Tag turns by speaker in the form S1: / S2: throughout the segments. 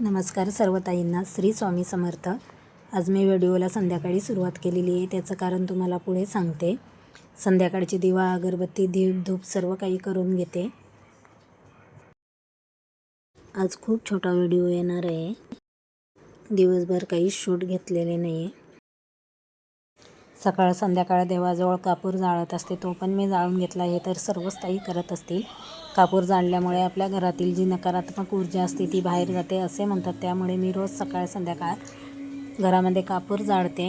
S1: नमस्कार सर्व ताईंना श्री स्वामी समर्थ. आज मी व्हिडिओला संध्याकाळी सुरुवात केलेली आहे. त्याचं कारण तुम्हाला पुढे सांगते. संध्याकाळची दिवा अगरबत्ती दीप धूप सर्व काही करून घेते. आज खूप छोटा व्हिडिओ येणार आहे. दिवसभर काही शूट घेतलेले नाही आहे सकाळ संध्याकाळ देवाजवळ कापूर जाळत असते तो पण मी जाळून घेतला. हे तर सर्वच ताई करत असतील. कापूर जाळल्यामुळे आपल्या घरातील जी नकारात्मक ऊर्जा असते ती बाहेर जाते असे म्हणतात. त्यामुळे मी रोज सकाळ संध्याकाळ घरामध्ये कापूर जाळते.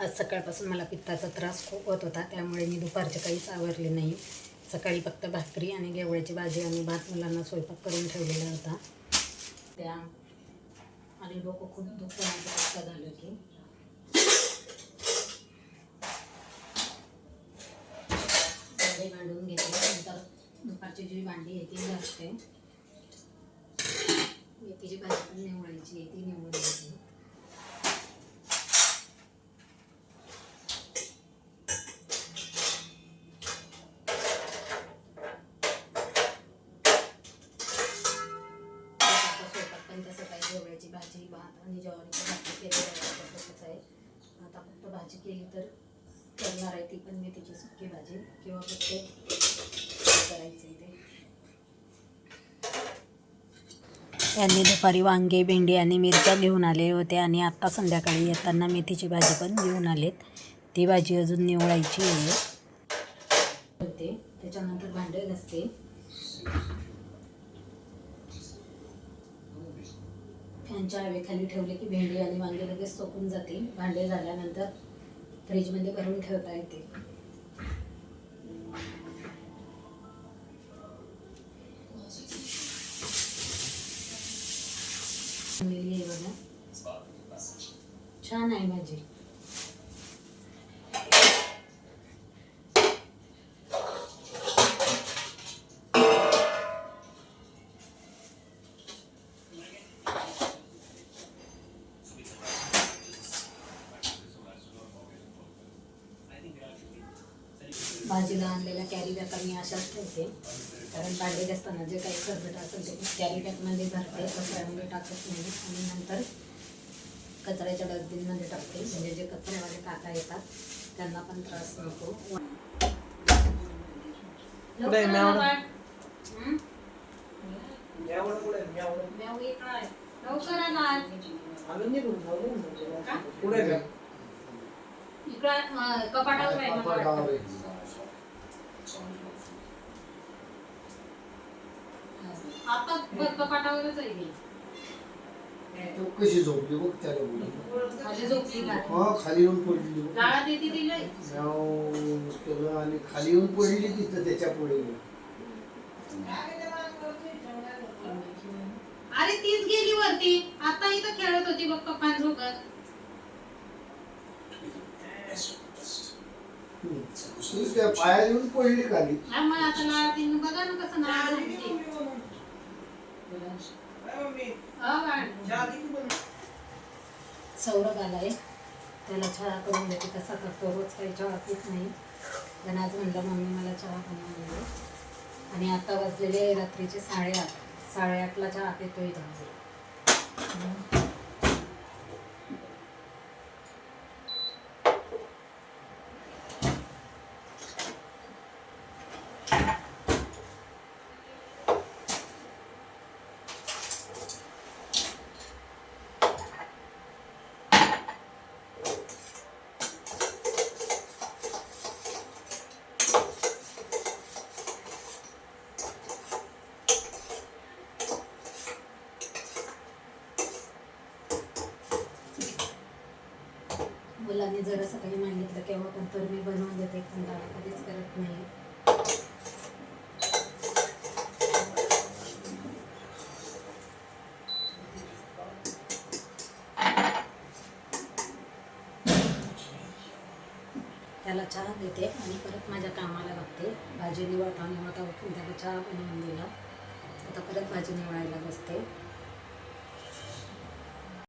S1: आज सकाळपासून मला पित्ताचा त्रास खूप होत होता. त्यामुळे मी दुपारचे काहीच आवरले नाही. सकाळी फक्त भाकरी आणि गेवळ्याची भाजी आणि भात मुलांना स्वयंपाक करून ठेवलेला होता. त्या आणि डोकं खूप दुःख भांडे मांडून घेते. नंतर दुपारची जी भांडी आहे ती घासते. मेथीची भाजी पण निवडायची आहे ती निवडून घेते. भाजी भात आणि ज्वारीची भाजी केली आहे आहे. आता फक्त भाजी केली तर करणार आहे ती पण मी तिची सुकी भाजी किंवा फक्त करायचं ते. यांनी दुपारी वांगे भेंडी आणि मिरच्या घेऊन आले होते आणि आत्ता संध्याकाळी येताना मेथीची भाजी पण घेऊन आलेत. ती भाजी अजून निवडायची आहे. होते. त्याच्यानंतर भांडे घासते. फॅनच्या हवेखाली ठेवले की भेंडी आणि वांगे लगेच सोकून जातील. भांडे झाल्यानंतर फ्रीजमध्ये भरून ठेवता येते. छान आहे भाजी. भाजीला आणलेल्या कॅरी बॅग मी अशाच ठेवते. कारण भांडे घासताना जे काही खरबट असेल ते कॅरी बॅगमध्ये भरते कचऱ्यामध्ये टाकत नाही. आणि नंतर कचऱ्याच्या डस्टबिनमध्ये टाकते. म्हणजे जे कचऱ्यावाले काका येतात त्यांना पण त्रास नको. अं, कपाटावर. आता ब- कपाटावरच आहे ही.
S2: तो कशी झोपली बघ त्याला
S1: खाली झोपली
S2: हा खाली येऊन पडली.
S1: जाळा देते तिला?
S2: म्याव केलं आणि खाली येऊन पडली तिथं त्याच्या पुढे
S1: अरे तीच गेली वरती. आता इथं खेळत होती बघ पप्पांसोबत
S2: तीच काय पाया येऊन पडली खाली
S1: हा, मग आता बघा ना कसं हो? सौरभ आलाय. त्याला चहा करून देते कसा करतो रोज काही चहा पित नाही. पण आज म्हणलं मम्मी मला चहा बनवून दे. आणि आता वाजलेले रात्रीचे साडेआठ. साडेआठला चहा पितोय तो. मुलांनी जर असं काही मागितलं केव्हा पण तर मी बनवून देते कंटाळा कधीच करत नाही. त्याला चहा देते आणि परत माझ्या कामाला लागते. भाजी निवडता निवडता उठून त्याला चहा बनवून दिला. आता परत भाजी निवडायला बसते.